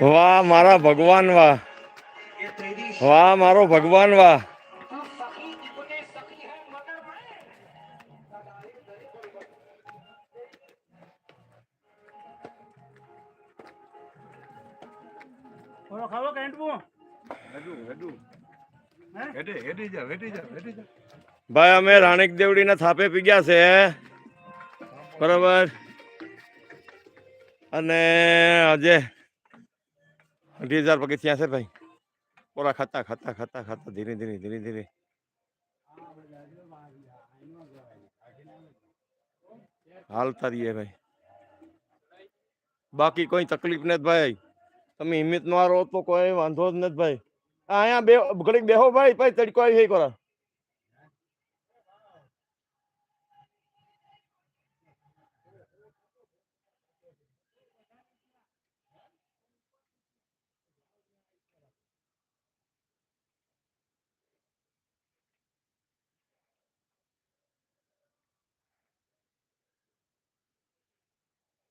વાહ મારા ભગવાન વાહ. વાહ મારો ભગવાન વાહ. થોડો ખાવો કે હેડું હેડું. હેડે હેડી જા હેડી જા હેડી જા. ભાઈ અમે રાણીક દેવડીના થાપે પી ગયા છે બરાબર. અને આજે અઢી હજાર પગથિયા છે ભાઈ પોરા ખાતા ખાતા ખાતા ખાતા ધીરે ધીરે ધીરે ધીરે હાલતા રહીએ ભાઈ બાકી કોઈ તકલીફ નથી ભાઈ તમે હિંમત મારો તો કોઈ વાંધો જ નથી ભાઈ આ અહીંયા બે ઘડીક બેહો ભાઈ ભાઈ તડકો આવી છે કરો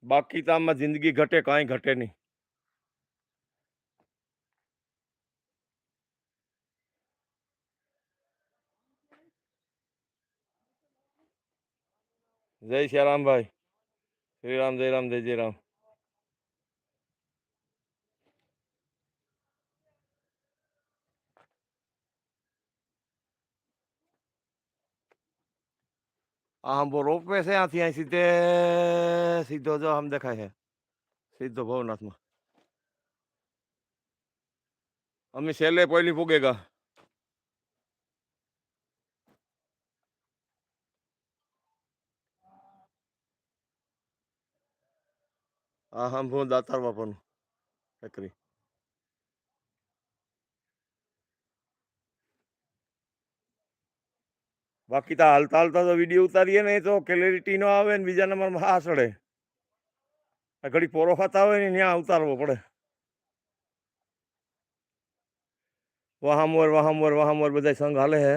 બાકી તો આમાં જિંદગી ઘટે, કાંઈ ઘટે નહીં. જય શ્રી રામભાઈ શ્રી રામ, જય રામ, જય જય રામ. આ રોપ રોપવે છે આથી અહીં સીધે, સીધો જો આમ દેખાય છે. સીધો ભવનાથમાં. અમે છેલ્લે પહેલી પૂગેગા આ હમ હું દાતાર બાપાનું ટેકરી બાકી તો હાલતા હાલતા તો વીડિયો ઉતારીએ ને તો ક્લેરિટી નો આવે ને બીજા નંબરમાં હા સડે આ ઘડી પોરો ખાતા હોય ને ત્યાં ઉતારવો પડે. વાહામોર વાહામોર વાહામોર બધા સંઘ હાલે હે.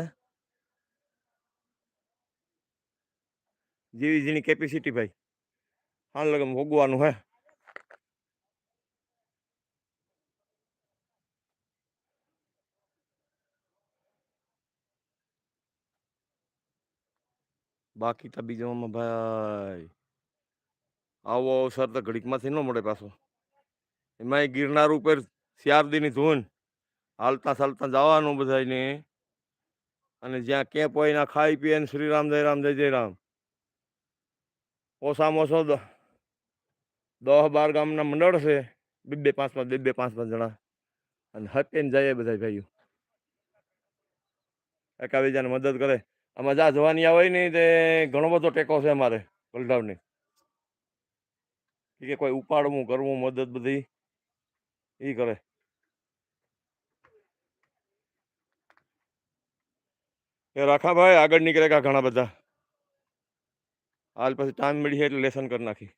જેવી જેની કેપેસિટી ભાઈ. હાલ લગમ ભોગવાનું હે. બાકી તો બીજામાં ભાઈ, આવો અવસર તો ઘડીકમાંથી ન મળે પાછો. એમાંય ગિરનાર ઉપર શિયારદીની ધૂન. હાલતા ચાલતા જવાનું બધાને અને જ્યાં કેપ હોય ના ખાઈ પીએ ને શ્રી રામ જય રામ, જય જય રામ. ઓછામાં ઓછો દસ બાર ગામના મંડળ છે. બે બે પાંચ પાંચ બે બે પાંચ પાંચ જણા. અને હતે ને જાય બધા ભાઈઓ. એકાબીજાને મદદ કરે. આમાં જા જવાની આવે ને તે ઘણો બધો ટેકો છે અમારે બલડાવની કે કોઈ ઉપાડવું, કરવું, મદદ બધી એ કરે. એ રાખા ભાઈ આગળ નીકળેગા ઘણા બધા? હાલ પછી ટાઈમ મળી એટલે લેસન કરી નાખી